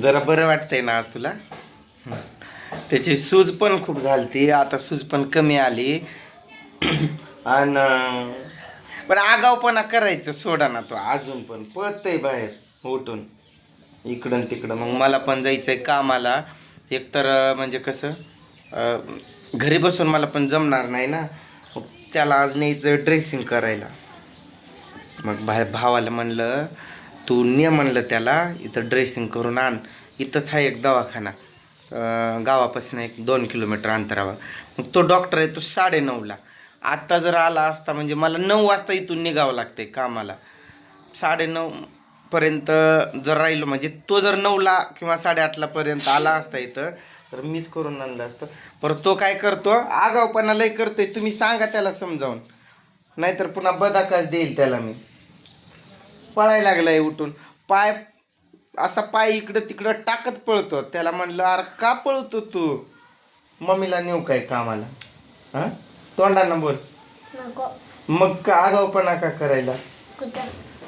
जरा बरं वाटतंय ना आज तुला? त्याची सूज पण खूप झालती आता सूज पण कमी आली. आणि पण आगावपणा करायचं सोडा ना तो अजून पण. पळतय बाहेर उठून. इकडं तिकडं. मग मला पण जायचंय कामाला. एकतर म्हणजे कसं घरी बसून मला पण जमणार नाही ना. त्याला आज न्यायचं ड्रेसिंग करायला. मग बाहेर भावाला म्हणलं तू ने म्हणलं त्याला इथं ड्रेसिंग करून आण. इथंच हा एक दवाखाना. गावापासून एक दोन किलोमीटर अंतरावर. मग तो डॉक्टर आहे तो साडेनऊला. आत्ता जर आला असता म्हणजे मला नऊ वाजता इथून निघावं लागते कामाला. साडेनऊपर्यंत जर राहिलो म्हणजे तो जर नऊला किंवा साडेआठला पर्यंत आला असता इथं तर मीच करून आणलं असतं. परत तो काय करतो आगावपणा लय करतोय तुम्ही सांगा त्याला समजावून. नाहीतर पुन्हा बदाकाच देईल त्याला मी. पळायला लागलाय उठून. पाय असा पाय इकडं तिकडं टाकत पळतो. त्याला म्हणलं अरे का पळतो तू? मम्मीला नेऊ काय कामाला? हा? तोंडानं बोल. मग का आगावपणा का करायला?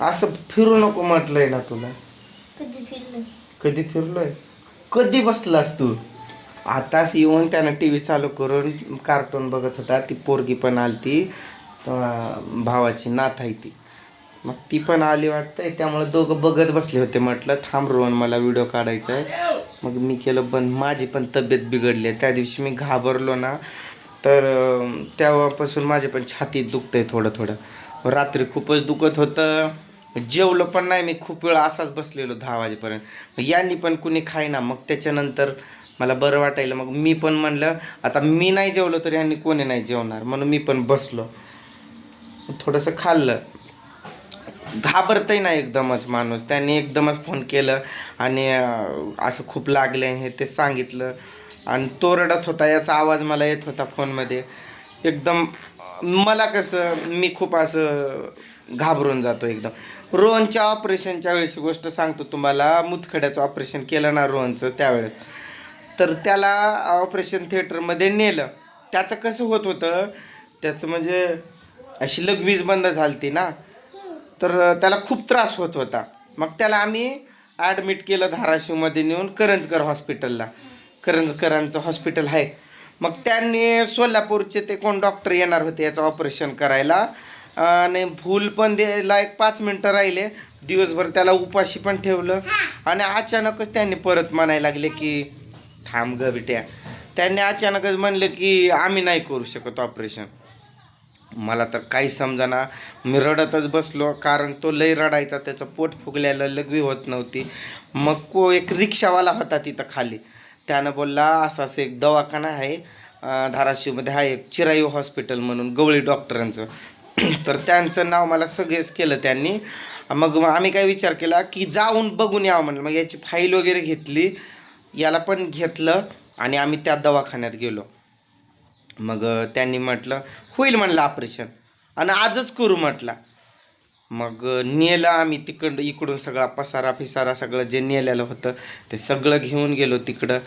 असं फिरू नको म्हटलंय ना तुला. कधी फिरलं कधी फिरलोय? कधी बसलास तू? आताच येऊन त्यानं टी व्ही चालू करून कार्टून बघत होता. ती पोरगी पण आलती. भावाची नाथ आहे ती. मग ती पण आली वाटतंय त्यामुळे दोघं बघत बसले होते. म्हटलं थांब रोहन मला व्हिडिओ काढायचा आहे मग मी केलं पण माझी पण तब्येत बिघडली आहे. त्या दिवशी मी घाबरलो ना तर तेव्हापासून माझे पण छातीत आहे थोडं थोडं. रात्री खूपच दुखत होतं. जेवलं पण नाही मी. खूप वेळ असाच बसलेलो दहा वाजेपर्यंत. मग यांनी पण कुणी खायना मग त्याच्यानंतर मला बरं वाटायला. मग मी पण म्हणलं आता मी नाही जेवलो तर यांनी कोणी नाही जेवणार. म्हणून मी पण बसलो. थोडंसं खाल्लं. घाबरतही नाही एकदमच माणूस. त्यांनी एकदमच फोन केलं आणि असं खूप लागले हे ते सांगितलं. आणि तो रडत होता याचा आवाज मला येत होता फोनमध्ये. एकदम मला कसं मी खूप असं घाबरून जातो एकदम. रोहनच्या ऑपरेशनच्या वेळेस गोष्ट सांगतो तुम्हाला. मुतखड्याचं ऑपरेशन केलं ना रोहनचं त्यावेळेस. तर त्याला ऑपरेशन थिएटरमध्ये नेलं. त्याचं कसं होत होतं त्याचं म्हणजे अशी लगवीज बंद झाली ना. तर त्याला खूप त्रास होत होता. मग त्याला आम्ही ॲडमिट केलं धाराशिवमध्ये नेऊन करंजकर हॉस्पिटलला करंजकरांचं हॉस्पिटल आहे. मग त्यांनी सोलापूरचे ते कोण डॉक्टर येणार होते याचं ऑपरेशन करायला. आणि भूल पण द्यायला एक पाच मिनटं राहिले. दिवसभर त्याला उपाशी पण ठेवलं. आणि अचानकच त्यांनी परत म्हणायला लागले की थांब ग बिट्या. त्यांनी अचानकच म्हणलं की आम्ही नाही करू शकत ऑपरेशन मला तर काही समजना. मी रडतच बसलो कारण तो लय रडायचा त्याचं पोट फुगल्याला लघवी होत नव्हती. मग को एक रिक्षावाला होता तिथं खाली. त्यानं बोलला असा असं एक दवाखाना आहे धाराशिवमध्ये आहे एक चिरायू हॉस्पिटल म्हणून गवळी डॉक्टरांचं. तर त्यांचं नाव मला सगळेच केलं त्यांनी. मग आम्ही काय विचार केला की जाऊन बघून यावं म्हणलं. मग याची फाईल वगैरे घेतली याला पण घेतलं आणि आम्ही त्या दवाखान्यात गेलो. मग त्यांनी म्हटलं होईल म्हणलं ऑपरेशन आणि आजच करू म्हटलं. मग नेलं आम्ही तिकडं इकडून सगळा पसारा फिसारा सगळं जे नेलेलं होतं ते सगळं घेऊन गेलो तिकडं.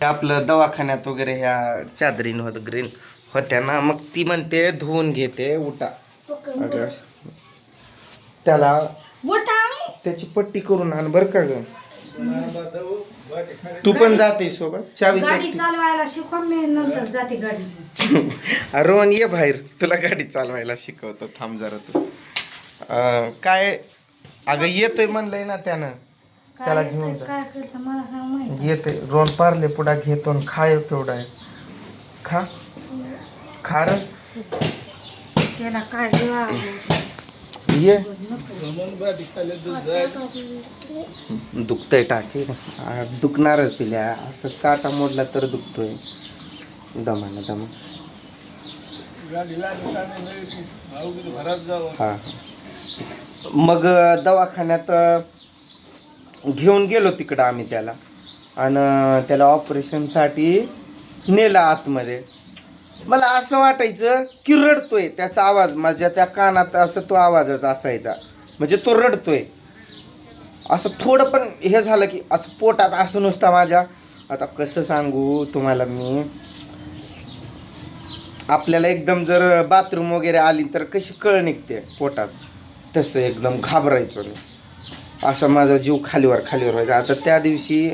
ते आपलं दवाखान्यात वगैरे ह्या चादरीन होत ग्रीन होत्या ना मग ती म्हणते धुवून घेते उठा. त्याला त्याची पट्टी करून आण बरं का ग. तू पण जाते सोबत? चावी गाडी. चालवायला शिकवा मी नंतर जाते गाडी रोहन ये बाहेर. तुला गाडी चालवायला शिकवतो. थांब जरा तू. अं, काय अगं येतोय म्हणलंय ना त्यानं. त्याला घेऊन जा. काय करतं मला सांग माहिती येते रोहन पारले पुढा घेतो आणि खाय तेवढा आहे. खा. खा र. त्याला काय देवा ये। दुखतंय टाकी. दुखणारच पिल्या. असं काटा मोडला तर दुखतोय. दमानं दमा. हा. मग दवाखान्यात घेऊन गेलो तिकडं आम्ही त्याला. आणि त्याला ऑपरेशनसाठी नेलं आतमध्ये. मला असं वाटायचं की रडतोय त्याचा आवाज माझ्या त्या कानात असं तो आवाजच असायचा. म्हणजे तो रडतोय. असं थोडं पण हे झालं की असं पोटात असं नुसता माझ्या. आता कसं सांगू तुम्हाला मी? आपल्याला एकदम जर बाथरूम वगैरे आली तर कशी कळ निघते पोटात. तसं एकदम घाबरायचो मी. असा माझा जीव खालीवर खालीवर व्हायचा. आता त्या दिवशी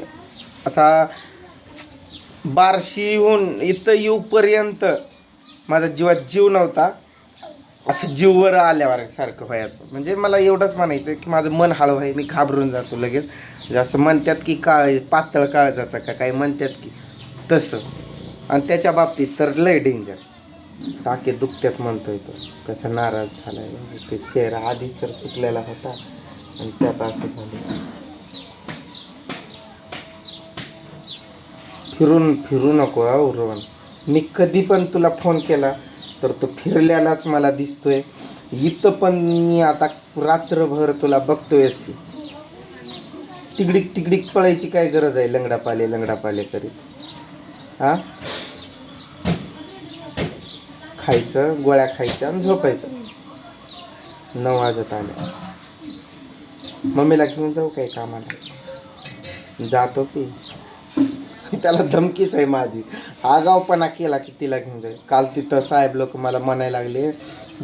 असा बारशी इथं येऊपर्यंत माझा जीवात जीव नव्हता. असं जीववर आल्यावर सारखं व्हायचं. म्हणजे मला एवढंच म्हणायचं की माझं मन हळू आहे मी घाबरून जातो लगेच. म्हणजे असं म्हणतात की काळ पातळ काळजाचा का काय म्हणतात की तसं. आणि त्याच्या बाबतीत तर लय डेंजर टाके दुखत्यात म्हणतोय तो. कसा नाराज झाला आहे ते चेहरा आधीच तर सुकलेला होता. आणि त्यात असं झालं. फिरून फिरू नको हा उरवण. मी कधी पण तुला फोन केला तर तो फिरल्यालाच मला दिसतोय. इथं पण मी आता रात्रभर तुला बघतोयस की. तिकडीक तिकडीक पळायची काय गरज आहे लंगडा पाले लंगडा पाले करीत हा? खायचं गोळ्या खायच्या आणि झोपायचं. नऊ वाजत आले. मम्मीला घेऊन जाऊ काय कामाला? जातो की. त्याला धमकीच आहे माझी. आगावपणा केला की तिला घेऊन जाईल. काल तिथं साहेब लोक मला म्हणायला लागले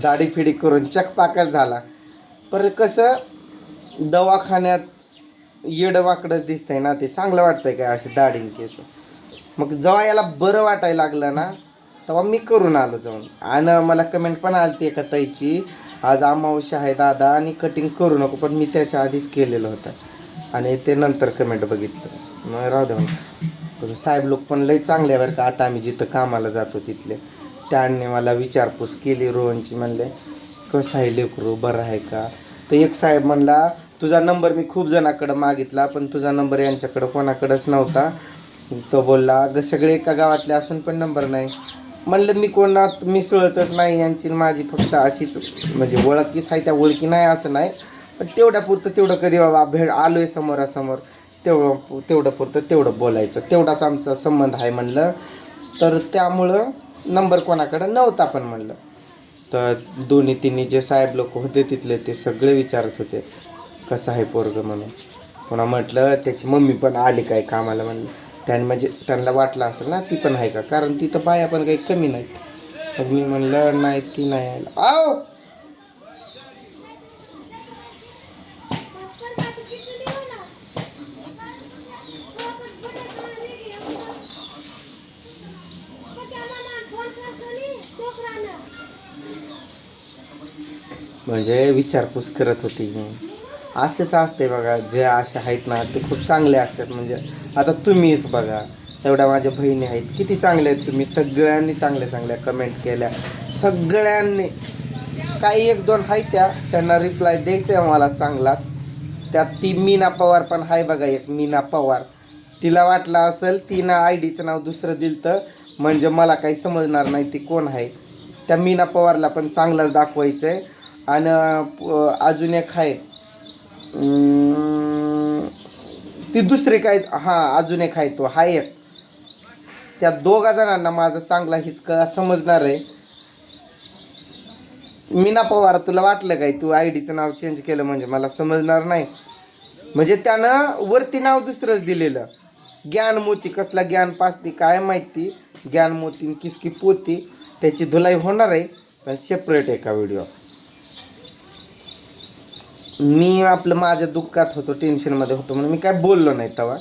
दाढी फिडी करून चकपाकच झाला. पर कसं दवाखान्यात येडवाकडंच दिसतंय ना ते चांगलं वाटतंय काय असे दाढीन केस. मग जेव्हा याला बरं वाटायला लागलं ना तेव्हा मी करून आलो जाऊन. आणि मला कमेंट पण आली होती एका ताईची आज अमावस्या आहे दादा आणि कटिंग करू नको पण मी त्याच्या आधीच केलेलं होतं. आणि ते नंतर कमेंट बघितलं. मग राहू दे तसं साहेब लोक पण लई चांगले बरं का. आता आम्ही जिथं कामाला जातो तिथले. त्यांनी मला विचारपूस केली रोहनची म्हणले कसं आहे लेकरू बरं आहे का? तर एक साहेब म्हणला तुझा नंबर मी खूप जणाकडं मागितला पण तुझा नंबर यांच्याकडं कोणाकडंच नव्हता. तो बोलला ग सगळे एका गावातले असून पण नंबर नाही. म्हणलं मी कोणात मिसळतच नाही यांची माझी फक्त अशीच म्हणजे ओळखीच आहे त्या ओळखी नाही असं नाही. पण तेवढ्या पुरतं तेवढं कधी बाबा भेट आहे समोरासमोर. तेवढं तेवढं पुरतं तेवढं बोलायचं. तेवढाच आमचा संबंध आहे म्हणलं. तर त्यामुळं नंबर कोणाकडं नव्हता पण म्हणलं. तर दोन्ही तिन्ही जे साहेब लोक होते तिथले ते सगळे विचारत होते. कसं आहे पोरगं म्हणून? पुन्हा म्हटलं त्याची मम्मी पण आली काय कामाला म्हणलं. त्याने म्हणजे त्यांना वाटलं असेल ना ती पण आहे का? कारण तिथं बाया पण काही कमी नाहीत. मग मी म्हणलं नाही ती नाही आयला आओ म्हणजे विचारपूस करत होती. मी असेच असते बघा जे असे आहेत ना ते खूप चांगले असतात. म्हणजे आता तुम्हीच बघा एवढ्या माझ्या बहिणी आहेत किती चांगले आहेत तुम्ही. सगळ्यांनी चांगल्या चांगल्या कमेंट केल्या. सगळ्यांनी काही एक दोन आहेत त्या त्यांना रिप्लाय द्यायचं आहे मला चांगलाच. त्यात ती मीना पवार पण आहे बघा एक मीना पवार. तिला वाटलं असेल तिनं आय डीचं नाव दुसरं दिलं तर म्हणजे मला काही समजणार नाही ती कोण आहे. त्या मीना पवारला पण चांगलाच दाखवायचं आहे आणि अजून एक आहे. ती दुसरी काय हां अजून एक आहे तो हा एक. त्या दोघा जणांना माझा चांगला हिचका समजणार आहे. मीना पवार तुला वाटलं काय? तू आय डीचं नाव चेंज केलं म्हणजे मला समजणार नाही. म्हणजे त्यानं वरती नाव दुसरंच दिलेलं. ज्ञानमोती कसला ज्ञान पाचती काय माहिती? ज्ञानमोती किसकी पोती. त्याची धुलाई होणार आहे पण सेपरेट एका व्हिडिओ मी आपलं माझ्या दुःखात होतो टेन्शनमध्ये होतो म्हणून मी काय बोललो नाही तेव्हा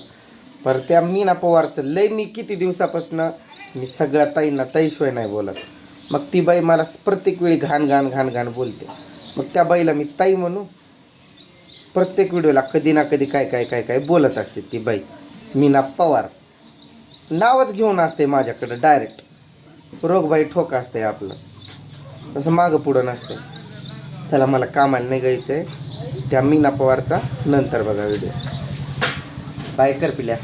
पर त्या मीना पवारचं लय मी किती दिवसापासून मी सगळ्या ताईंना ताईशिवाय नाही बोलत. मग ती बाई मला प्रत्येक वेळी घाण घाण घाण घाण बोलते. मग त्या बाईला मी ताई म्हणू प्रत्येक व्हिडिओला कधी ना कधी काय काय काय काय बोलत असते ती बाई. मीना पवार. नावच घेऊन असते माझ्याकडं डायरेक्ट रोगबाई ठोका असते आपलं. तसं मागं पुढं नसते चला मला कामाला निघायचं आहे त्या मीना पवारचा नंतर बघा व्हिडिओ बाय कर पिल्या.